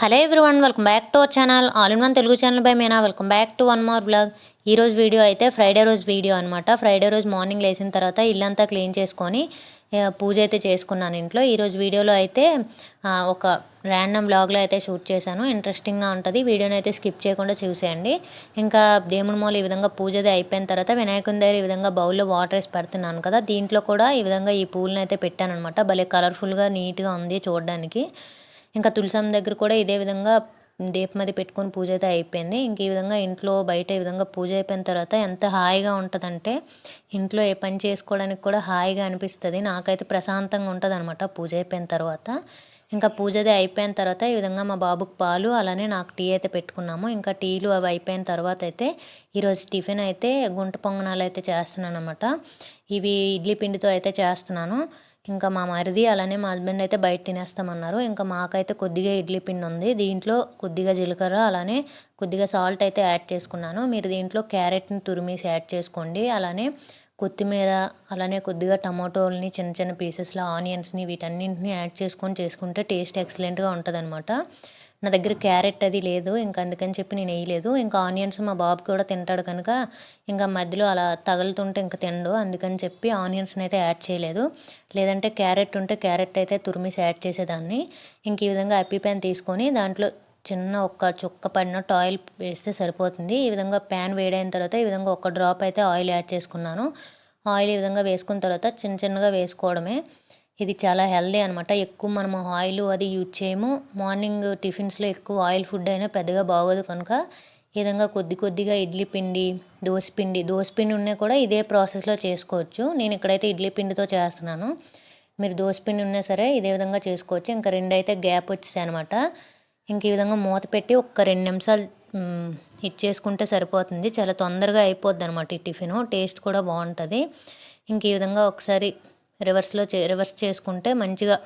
Hello everyone welcome back to our channel all in one Telugu channel by Meena. Welcome back to one more blog. ఈ రోజు video అయితే Friday రోజు video అనమాట Friday రోజు morning లేచిన తర్వాత ఇల్లంతా క్లీన్ చేసుకొని పూజ అయితే చేసుకున్నాను ఇంట్లో. ఈరోజు వీడియోలో అయితే ఒక ర్యాండమ్ బ్లాగ్లో అయితే షూట్ చేశాను. ఇంట్రెస్టింగ్గా ఉంటుంది. వీడియోని అయితే స్కిప్ చేయకుండా చూసేయండి. ఇంకా దేవుని మూల ఈ విధంగా పూజది అయిపోయిన తర్వాత వినాయకుని దగ్గర ఈ విధంగా బౌల్లో వాటర్ వేసి పెడుతున్నాను కదా. దీంట్లో కూడా ఈ విధంగా ఈ పూలను అయితే పెట్టాను అనమాట భలే కలర్ఫుల్గా నీట్గా ఉంది చూడడానికి. ఇంకా తులసమ్మ దగ్గర కూడా ఇదే విధంగా దీపం అది పెట్టుకొని పూజ అయితే అయిపోయింది. ఇంక ఈ విధంగా ఇంట్లో బయట ఈ విధంగా పూజ అయిపోయిన తర్వాత ఎంత హాయిగా ఉంటుందంటే ఇంట్లో ఏ పని చేసుకోవడానికి కూడా హాయిగా అనిపిస్తుంది. నాకైతే ప్రశాంతంగా ఉంటుంది అనమాట పూజ అయిపోయిన తర్వాత. ఇంకా పూజది అయిపోయిన తర్వాత ఈ విధంగా మా బాబుకి పాలు అలానే నాకు టీ అయితే పెట్టుకున్నాము. ఇంకా టీలు అవి అయిపోయిన తర్వాత అయితే ఈరోజు టిఫిన్ అయితే గుంట పొంగనాలు అయితే చేస్తున్నాను అనమాట ఇవి ఇడ్లీ పిండితో అయితే చేస్తున్నాను. ఇంకా మా మరిది అలానే మా హస్బెండ్ అయితే బయట తినేస్తామన్నారు. ఇంకా మాకైతే కొద్దిగా ఇడ్లీ పిండి ఉంది. దీంట్లో కొద్దిగా జీలకర్ర అలానే కొద్దిగా సాల్ట్ అయితే యాడ్ చేసుకున్నాను. మీరు దీంట్లో క్యారెట్ని తురిమేసి యాడ్ చేసుకోండి. అలానే కొత్తిమీర అలానే కొద్దిగా టమాటోల్ని చిన్న చిన్న పీసెస్లో ఆనియన్స్ని వీటన్నింటిని యాడ్ చేసుకొని చేసుకుంటే టేస్ట్ ఎక్సలెంట్గా ఉంటుంది నా దగ్గర క్యారెట్ అది లేదు ఇంకా అందుకని చెప్పి నేను వేయలేదు. ఇంకా ఆనియన్స్ మా బాబు కూడా తింటాడు కనుక ఇంకా మధ్యలో అలా తగులుతుంటే ఇంకా తినడు అందుకని చెప్పి ఆనియన్స్ని అయితే యాడ్ చేయలేదు. లేదంటే క్యారెట్ ఉంటే క్యారెట్ అయితే తురిమిసి యాడ్ చేసేదాన్ని. ఇంక ఈ విధంగా అప్పి ప్యాన్ తీసుకొని దాంట్లో చిన్న ఒక్క చుక్క పడినట్టు ఆయిల్ వేస్తే సరిపోతుంది. ఈ విధంగా ప్యాన్ వేడైన తర్వాత ఈ విధంగా ఒక డ్రాప్ అయితే ఆయిల్ యాడ్ చేసుకున్నాను. ఆయిల్ ఈ విధంగా వేసుకున్న తర్వాత చిన్న చిన్నగా వేసుకోవడమే. ఇది చాలా హెల్దీ అనమాట ఎక్కువ మనం ఆయిల్ అది యూజ్ చేయము. మార్నింగ్ టిఫిన్స్లో ఎక్కువ ఆయిల్ ఫుడ్ అయినా పెద్దగా బాగోదు కనుక ఈ విధంగా కొద్ది కొద్దిగా ఇడ్లీ పిండి దోశ పిండి దోశ పిండి ఉన్నా కూడా ఇదే ప్రాసెస్లో చేసుకోవచ్చు. నేను ఇక్కడైతే ఇడ్లీ పిండితో చేస్తున్నాను. మీరు దోశ పిండి ఉన్నా సరే ఇదే విధంగా చేసుకోవచ్చు. ఇంకా రెండు అయితే గ్యాప్ వచ్చేసాయి అనమాట ఇంక ఈ విధంగా మూత పెట్టి ఒక రెండు నిమిషాలు ఇచ్చేసుకుంటే సరిపోతుంది. చాలా తొందరగా అయిపోద్ది అనమాట ఈ టిఫిన్. టేస్ట్ కూడా బాగుంటుంది. ఇంక ఈ విధంగా ఒకసారి రివర్స్లో చే రివర్స్ చేసుకుంటే మంచిగా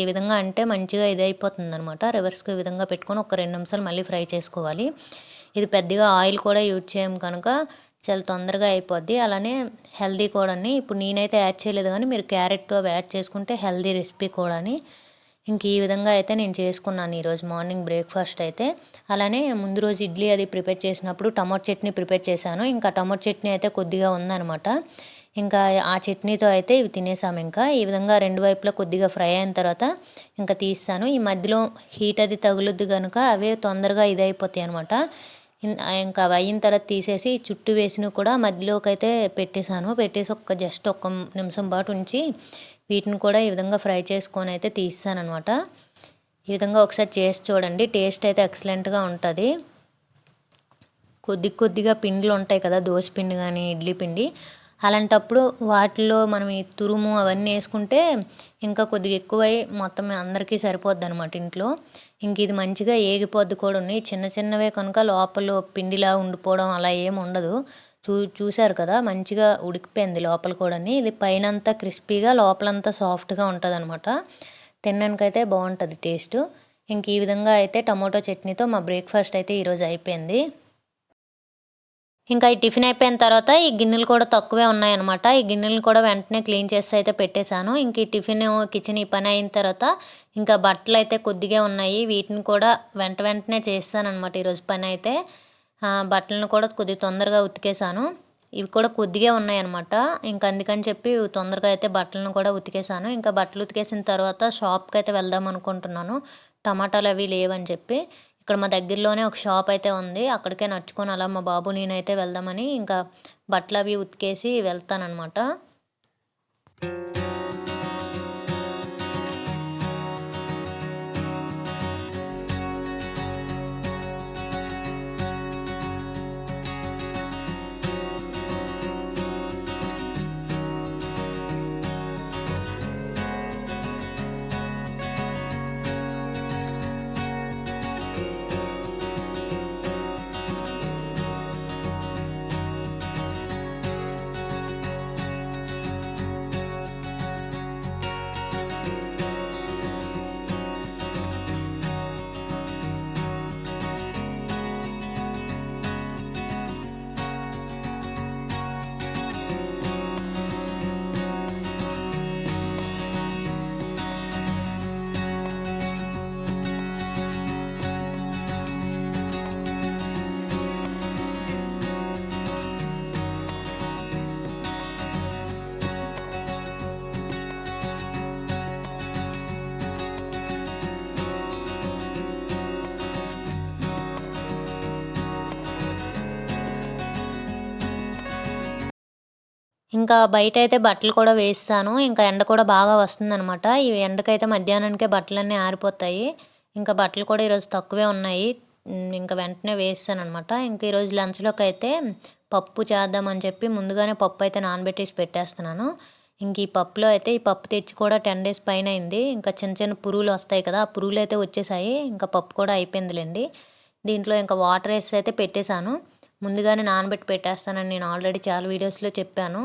ఏ విధంగా అంటే మంచిగా ఇది అయిపోతుంది అనమాట రివర్స్కి ఈ విధంగా పెట్టుకొని ఒక రెండు నిమిషాలు మళ్ళీ ఫ్రై చేసుకోవాలి. ఇది పెద్దగా ఆయిల్ కూడా యూజ్ చేయం కనుక చాలా తొందరగా అయిపోద్ది. అలానే హెల్దీ కూడా ఇప్పుడు నేనైతే యాడ్ చేయలేదు కానీ మీరు క్యారెట్ అవి యాడ్ చేసుకుంటే హెల్దీ రెసిపీ కూడా ఇంక ఈ విధంగా అయితే నేను చేసుకున్నాను ఈరోజు మార్నింగ్ బ్రేక్ఫాస్ట్ అయితే. అలానే ముందు రోజు ఇడ్లీ అది ప్రిపేర్ చేసినప్పుడు టమాటో చట్నీ ప్రిపేర్ చేశాను. ఇంకా టమాటో చట్నీ అయితే కొద్దిగా ఉందన్నమాట. ఇంకా ఆ చట్నీతో అయితే ఇవి తినేసాము ఇంకా. ఈ విధంగా రెండు వైపులా కొద్దిగా ఫ్రై అయిన తర్వాత ఇంకా తీస్తాను. ఈ మధ్యలో హీట్ అది తగులుద్ది కనుక అవే తొందరగా ఇది అయిపోతాయి అనమాట ఇంకా అవి అయిన తర్వాత తీసేసి చుట్టూ వేసినవి కూడా మధ్యలోకి అయితే పెట్టేశాను. పెట్టేసి ఒక్క జస్ట్ ఒక్క నిమిషం పాటు ఉంచి వీటిని కూడా ఈ విధంగా ఫ్రై చేసుకొని అయితే తీస్తాను అనమాట ఈ విధంగా ఒకసారి చేసి చూడండి. టేస్ట్ అయితే ఎక్సలెంట్గా ఉంటుంది. కొద్ది కొద్దిగా పిండిలు ఉంటాయి కదా దోశ పిండి కానీ ఇడ్లీ పిండి. అలాంటప్పుడు వాటిలో మనం ఈ తురుము అవన్నీ వేసుకుంటే ఇంకా కొద్దిగా ఎక్కువై మొత్తం అందరికీ సరిపోద్ది అనమాట ఇంట్లో. ఇంక ఇది మంచిగా ఏగిపోద్ది కూడా. ఉన్నాయి చిన్న చిన్నవే కనుక లోపల పిండిలా ఉండిపోవడం అలా ఏమి ఉండదు. చూ చూశారు కదా మంచిగా ఉడికిపోయింది లోపల కూడా ఇది పైన అంతా క్రిస్పీగా లోపలంతా సాఫ్ట్గా ఉంటుంది అనమాట తినడానికైతే బాగుంటుంది టేస్ట్. ఇంక ఈ విధంగా అయితే టమాటో చట్నీతో మా బ్రేక్ఫాస్ట్ అయితే ఈరోజు అయిపోయింది. ఇంకా ఈ టిఫిన్ అయిపోయిన తర్వాత ఈ గిన్నెలు కూడా తక్కువే ఉన్నాయన్నమాట. ఈ గిన్నెలు కూడా వెంటనే క్లీన్ చేసి అయితే పెట్టేశాను. ఇంక ఈ టిఫిన్ కిచెన్ ఈ పని అయిన తర్వాత ఇంకా బట్టలు అయితే కొద్దిగా ఉన్నాయి. వీటిని కూడా వెంట వెంటనే చేస్తానమాట ఈరోజు పని అయితే. బట్టలను కూడా కొద్దిగా తొందరగా ఉతికేసాను ఇవి కూడా కొద్దిగా ఉన్నాయన్నమాట. ఇంకా అందుకని చెప్పి తొందరగా అయితే బట్టలను కూడా ఉతికేసాను ఇంకా బట్టలు ఉతికేసిన తర్వాత షాప్కి అయితే వెళ్దాం అనుకుంటున్నాను. టమాటాలు అవి లేవని చెప్పి. ఇక్కడ మా దగ్గరలోనే ఒక షాప్ అయితే ఉంది. అక్కడికే నడుచుకొని అలా మా బాబు నేనైతే వెళ్దామని ఇంకా బట్టలు అవి ఉతికేసి వెళ్తానన్నమాట. ఇంకా బయట అయితే బట్టలు కూడా వేస్తాను. ఇంకా ఎండ కూడా బాగా వస్తుందనమాట ఈ ఎండకైతే మధ్యాహ్నానికే బట్టలన్నీ ఆరిపోతాయి. ఇంకా బట్టలు కూడా ఈరోజు తక్కువే ఉన్నాయి. ఇంకా వెంటనే వేస్తాను అనమాట ఇంకా ఈరోజు లంచ్లోకి అయితే పప్పు చేద్దామని చెప్పి ముందుగానే పప్పు అయితే నానబెట్టేసి పెట్టేస్తున్నాను. ఇంక ఈ పప్పులో అయితే ఈ పప్పు తెచ్చి కూడా టెన్ డేస్ పైన అయింది. ఇంకా చిన్న చిన్న పురుగులు వస్తాయి కదా ఆ పురుగులు అయితే వచ్చేసాయి. ఇంకా పప్పు కూడా అయిపోయిందిలేండి. దీంట్లో ఇంకా వాటర్ వేసి అయితే పెట్టేశాను. ముందుగానే నానబెట్టి పెట్టేస్తానని నేను ఆల్రెడీ చాలా వీడియోస్లో చెప్పాను.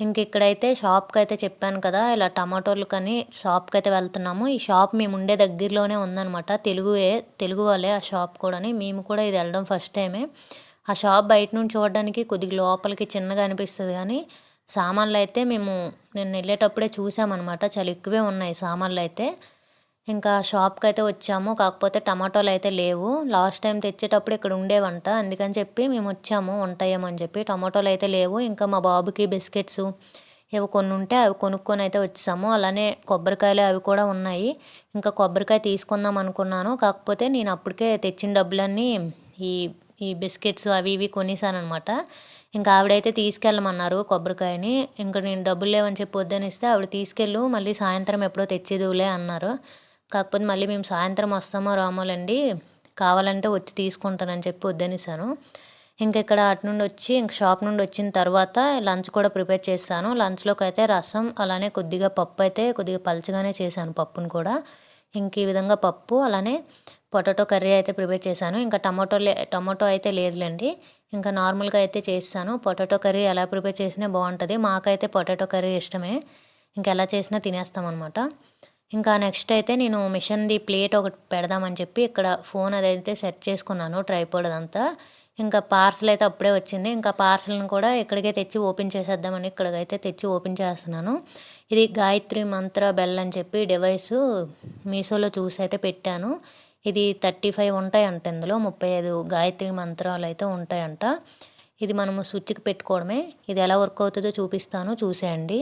ఇంక ఇక్కడైతే షాప్కి అయితే చెప్పాను కదా ఇలా టమాటోలు కానీ షాప్కి అయితే వెళ్తున్నాము. ఈ షాప్ మేము ఉండే దగ్గరలోనే ఉందనమాట తెలుగుయే తెలుగు వాళ్ళే ఆ షాప్ కూడా మేము కూడా ఇది వెళ్ళడం ఫస్ట్ టైమే. ఆ షాప్ బయట నుంచి చూడడానికి కొద్దిగా లోపలికి చిన్నగా అనిపిస్తుంది కానీ సామాన్లు అయితే మేము నేను వెళ్ళేటప్పుడే చూసామన్నమాట. చాలా ఎక్కువే ఉన్నాయి సామాన్లు అయితే ఇంకా షాప్కి అయితే వచ్చాము. కాకపోతే టమాటోలు అయితే లేవు. లాస్ట్ టైం తెచ్చేటప్పుడు ఇక్కడ ఉండేవంట. అందుకని చెప్పి మేము వచ్చాము ఉంటాయేమో అని చెప్పి. టమాటోలు అయితే లేవు. ఇంకా మా బాబుకి బిస్కెట్స్ ఇవి కొన్ని ఉంటే అవి కొనుక్కొని అయితే వచ్చాము. అలానే కొబ్బరికాయలు అవి కూడా ఉన్నాయి. ఇంకా కొబ్బరికాయ తీసుకుందాం అనుకున్నాను. కాకపోతే నేను అప్పటికే తెచ్చిన డబ్బులన్నీ ఈ ఈ బిస్కెట్స్ అవి ఇవి కొనేసానమాట ఇంకా ఆవిడైతే తీసుకెళ్ళమన్నారు కొబ్బరికాయని. ఇంకా నేను డబ్బులు లేవని చెప్పి వద్దనిస్తే ఆవిడ తీసుకెళ్ళు మళ్ళీ సాయంత్రం ఎప్పుడో తెచ్చేదిలే అన్నారు. కాకపోతే మళ్ళీ మేము సాయంత్రం వస్తామో రామోలండి కావాలంటే వచ్చి తీసుకుంటానని చెప్పి వద్దనేసాను. ఇంక ఇక్కడ అటు నుండి వచ్చి ఇంక షాప్ నుండి వచ్చిన తర్వాత లంచ్ కూడా ప్రిపేర్ చేస్తాను. లంచ్లోకి అయితే రసం అలానే కొద్దిగా పప్పు అయితే కొద్దిగా పలుచగానే చేశాను పప్పును కూడా. ఇంక ఈ విధంగా పప్పు అలానే పొటాటో కర్రీ అయితే ప్రిపేర్ చేశాను. ఇంకా టమాటో లే టమాటో అయితే లేదులేండి ఇంకా నార్మల్గా అయితే చేస్తాను. పొటాటో కర్రీ ఎలా ప్రిపేర్ చేసినా బాగుంటుంది. మాకైతే పొటాటో కర్రీ ఇష్టమే ఇంకా ఎలా చేసినా తినేస్తాం అనమాట ఇంకా నెక్స్ట్ అయితే నేను మిషన్ది ప్లేట్ ఒకటి పెడదామని చెప్పి ఇక్కడ ఫోన్ అదైతే సెట్ చేసుకున్నాను ట్రైపోర్డ్ అదంతా. ఇంకా పార్సల్ అయితే అప్పుడే వచ్చింది. ఇంకా పార్సల్ని కూడా ఇక్కడికే తెచ్చి ఓపెన్ చేసేద్దామని ఇక్కడికైతే తెచ్చి ఓపెన్ చేస్తున్నాను. ఇది గాయత్రి మంత్ర బెల్ అని చెప్పి డివైస్ మీషోలో చూసి అయితే పెట్టాను. ఇది థర్టీ ఫైవ్ ఉంటాయంట ఇందులో ముప్పై ఐదు గాయత్రి మంత్రాలు అయితే ఉంటాయంట. ఇది మనము స్విచ్కి పెట్టుకోవడమే. ఇది ఎలా వర్క్ అవుతుందో చూపిస్తాను చూసేయండి.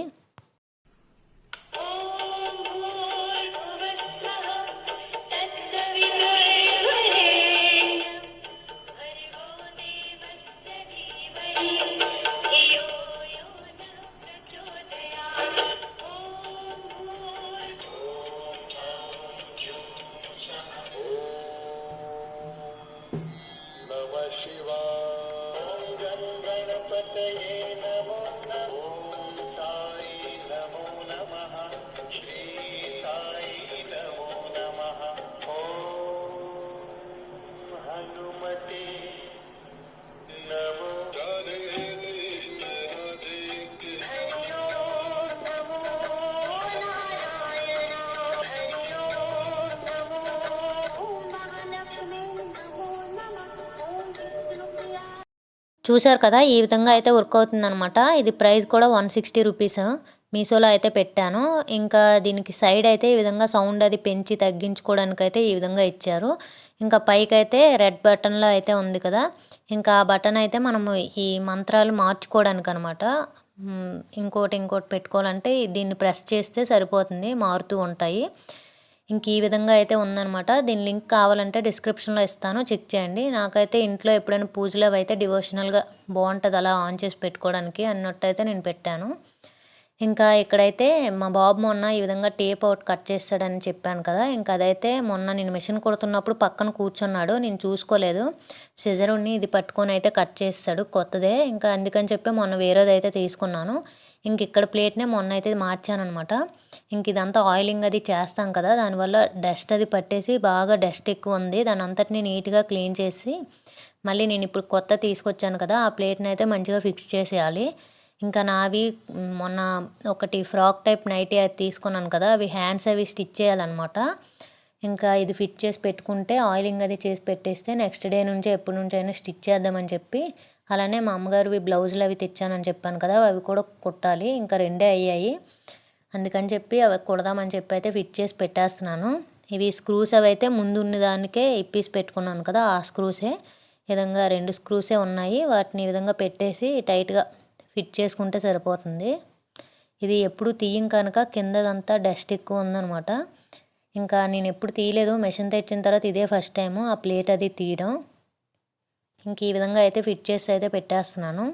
చూసారు కదా ఈ విధంగా అయితే వర్క్ అవుతుందనమాట ఇది ప్రైస్ కూడా వన్ సిక్స్టీ రూపీస్ మీషోలో అయితే పెట్టాను. ఇంకా దీనికి సైడ్ అయితే ఈ విధంగా సౌండ్ అది పెంచి తగ్గించుకోవడానికి అయితే ఈ విధంగా ఇచ్చారు. ఇంకా పైకి అయితే రెడ్ బటన్లో అయితే ఉంది కదా ఇంకా ఆ బటన్ అయితే మనము ఈ మంత్రాలు మార్చుకోవడానికి అనమాట ఇంకోటి ఇంకోటి పెట్టుకోవాలంటే దీన్ని ప్రెస్ చేస్తే సరిపోతుంది మారుతూ ఉంటాయి. ఇంక ఈ విధంగా అయితే ఉందనమాట దీని లింక్ కావాలంటే డిస్క్రిప్షన్లో ఇస్తాను. చెక్ చేయండి. నాకైతే ఇంట్లో ఎప్పుడైనా పూజలు అవి అయితే డివోషనల్గా బాగుంటుంది అలా ఆన్ చేసి పెట్టుకోవడానికి అన్నట్టయితే నేను పెట్టాను. ఇంకా ఇక్కడైతే మా బాబు మొన్న ఈ విధంగా టేప్ అవుట్ కట్ చేస్తాడని చెప్పాను కదా. ఇంకా అదైతే మొన్న నేను మిషన్ కుడుతున్నప్పుడు పక్కన కూర్చున్నాడు. నేను చూసుకోలేదు. సిజరుని ఇది పట్టుకొని అయితే కట్ చేస్తాడు. కొత్తదే. ఇంకా అందుకని చెప్పి మొన్న వేరేది అయితే తీసుకున్నాను. ఇంక ఇక్కడ ప్లేట్నే మొన్న అయితే మార్చాను అనమాట ఇంక ఇదంతా ఆయిలింగ్ అది చేస్తాం కదా దానివల్ల డస్ట్ అది పట్టేసి బాగా డస్ట్ ఎక్కువ ఉంది దాని అంతటిని నీట్గా క్లీన్ చేసి మళ్ళీ నేను ఇప్పుడు కొత్త తీసుకొచ్చాను కదా ఆ ప్లేట్ని అయితే మంచిగా ఫిక్స్ చేసేయాలి. ఇంకా నావి మొన్న ఒకటి ఫ్రాక్ టైప్ నైటీ అది తీసుకున్నాను కదా అవి హ్యాండ్స్ అవి స్టిచ్ చేయాలన్నమాట ఇంకా ఇది ఫిట్ చేసి పెట్టుకుంటే ఆయిలింగ్ అది చేసి పెట్టేస్తే నెక్స్ట్ డే నుంచి ఎప్పటి నుంచి అయినా స్టిచ్ చేద్దామని చెప్పి అలానే మా అమ్మగారివి బ్లౌజులు అవి తెచ్చానని చెప్పాను కదా అవి కూడా కుట్టాలి. ఇంకా రెండే అయ్యాయి. అందుకని చెప్పి అవి కుడదామని చెప్పి అయితే ఫిట్ చేసి పెట్టేస్తున్నాను. ఇవి స్క్రూస్ అవి అయితే ముందు ఉన్న దానికే ఇప్పేసి పెట్టుకున్నాను కదా ఆ స్క్రూసే. విధంగా రెండు స్క్రూసే ఉన్నాయి. వాటిని ఈ విధంగా పెట్టేసి టైట్గా ఫిట్ చేసుకుంటే సరిపోతుంది. ఇది ఎప్పుడు తీయం కనుక కిందదంతా డస్ట్ ఎక్కువ ఉందనమాట ఇంకా నేను ఎప్పుడు తీయలేదు. మెషిన్ తెచ్చిన తర్వాత ఇదే ఫస్ట్ టైము. ఆ ప్లేట్ అది తీయడం. ఇంక ఈ విధంగా అయితే ఫిట్ చేసి అయితే పెట్టేస్తున్నాను.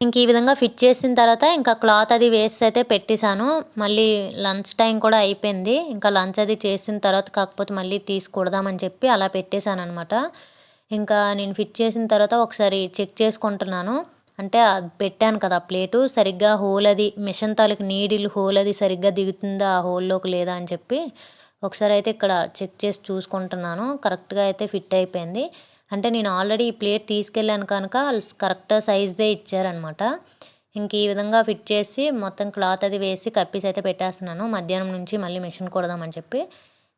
ఇంక ఈ విధంగా ఫిట్ చేసిన తర్వాత ఇంకా క్లాత్ అది వేసి అయితే పెట్టేశాను. మళ్ళీ లంచ్ టైం కూడా అయిపోయింది. ఇంకా లంచ్ అది చేసిన తర్వాత కాకపోతే మళ్ళీ తీసుకూడదామని చెప్పి అలా పెట్టేశాను అనమాట ఇంకా నేను ఫిట్ చేసిన తర్వాత ఒకసారి చెక్ చేసుకుంటున్నాను. అంటే అది పెట్టాను కదా ప్లేటు. సరిగ్గా హోల్ అది మిషన్ తాలూకు నీడిల్ హోల్ అది సరిగ్గా దిగుతుందా ఆ హోల్లోకి లేదా అని చెప్పి. ఒకసారి అయితే ఇక్కడ చెక్ చేసి చూసుకుంటున్నాను. కరెక్ట్గా అయితే ఫిట్ అయిపోయింది. అంటే నేను ఆల్రెడీ ఈ ప్లేట్ తీసుకెళ్ళాను కనుక కరెక్ట్ సైజ్దే ఇచ్చారనమాట ఇంక ఈ విధంగా ఫిట్ చేసి మొత్తం క్లాత్ అది వేసి కప్పేసి అయితే పెట్టేస్తున్నాను. మధ్యాహ్నం నుంచి మళ్ళీ మిషన్ కొడదామని చెప్పి.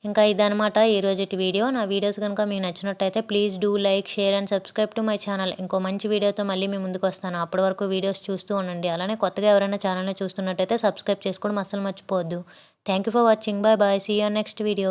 ఇంకా ఇదనమాట ఈరోజు వీడియో. నా వీడియోస్ కనుక మీకు నచ్చినట్టయితే please do like share and subscribe to my channel. ఇంకో మంచి వీడియోతో మళ్ళీ మీ ముందుకు వస్తాను. అప్పటి వరకు వీడియోస్ చూస్తూ ఉండండి. అలానే కొత్తగా ఎవరైనా ఛానల్ని చూస్తున్నట్టయితే సబ్స్క్రైబ్ చేసుకోవడం అస్సలు మర్చిపోవద్దు. Thank you for watching. Bye bye. See you on next video.